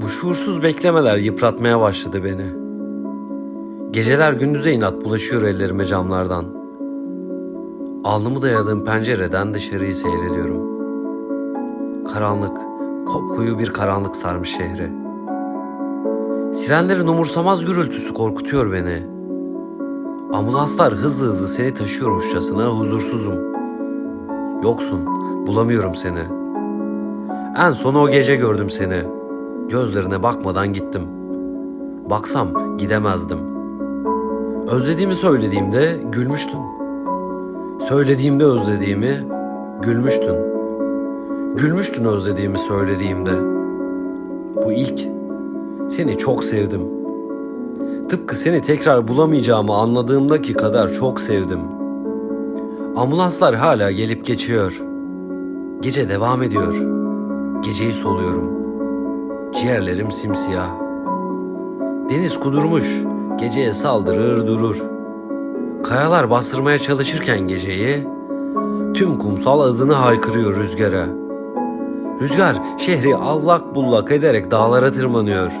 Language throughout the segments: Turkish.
Bu şuursuz beklemeler yıpratmaya başladı beni. Geceler gündüze inat bulaşıyor ellerime camlardan. Alnımı dayadığım pencereden dışarıyı seyrediyorum. Karanlık, kopkoyu bir karanlık sarmış şehri. Sirenlerin umursamaz gürültüsü korkutuyor beni. Ambulanslar hızlı hızlı seni taşıyormuşçasına huzursuzum. Yoksun, bulamıyorum seni. En son o gece gördüm seni. Gözlerine bakmadan gittim. Baksam gidemezdim. Özlediğimi söylediğimde gülmüştün. Söylediğimde özlediğimi gülmüştün. Gülmüştün özlediğimi söylediğimde. Bu ilk. Seni çok sevdim. Tıpkı seni tekrar bulamayacağımı anladığımdaki kadar çok sevdim. Ambulanslar hala gelip geçiyor. Gece devam ediyor. Geceyi soluyorum. Ciğerlerim simsiyah. Deniz kudurmuş, geceye saldırır durur. Kayalar bastırmaya çalışırken geceyi, tüm kumsal adını haykırıyor rüzgara. Rüzgar şehri allak bullak ederek dağlara tırmanıyor.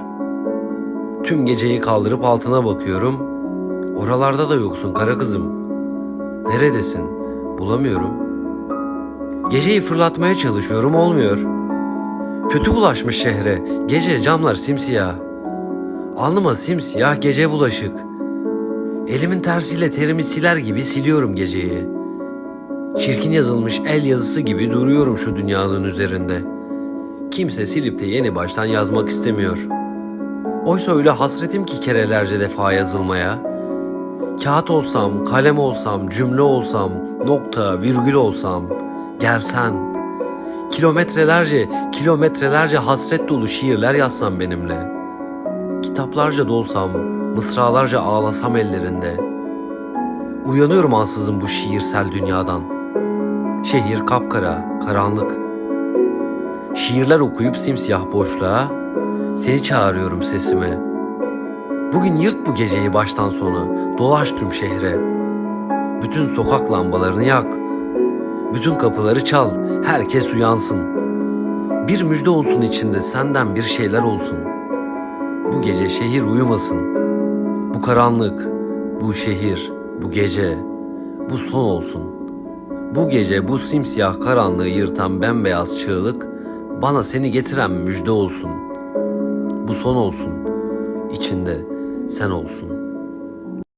Tüm geceyi kaldırıp altına bakıyorum. Oralarda da yoksun kara kızım. Neredesin? Bulamıyorum. Geceyi fırlatmaya çalışıyorum olmuyor. Kötü bulaşmış şehre. Gece camlar simsiyah. Alnıma simsiyah gece bulaşık. Elimin tersiyle terimi siler gibi siliyorum geceyi. Çirkin yazılmış el yazısı gibi duruyorum şu dünyanın üzerinde. Kimse silip de yeni baştan yazmak istemiyor. Oysa öyle hasretim ki kerelerce defa yazılmaya. Kağıt olsam, kalem olsam, cümle olsam, nokta, virgül olsam, gelsen. Kilometrelerce, kilometrelerce hasret dolu şiirler yazsam benimle. Kitaplarca dolsam, mısralarca ağlasam ellerinde. Uyanıyorum ansızın bu şiirsel dünyadan. Şehir kapkara, karanlık. Şiirler okuyup simsiyah boşluğa, seni çağırıyorum sesime. Bugün yırt bu geceyi baştan sona, dolaş tüm şehre. Bütün sokak lambalarını yak. Bütün kapıları çal, herkes uyansın. Bir müjde olsun içinde senden bir şeyler olsun. Bu gece şehir uyumasın. Bu karanlık, bu şehir, bu gece, bu son olsun. Bu gece bu simsiyah karanlığı yırtan bembeyaz çığlık bana seni getiren müjde olsun. Bu son olsun. İçinde sen olsun.''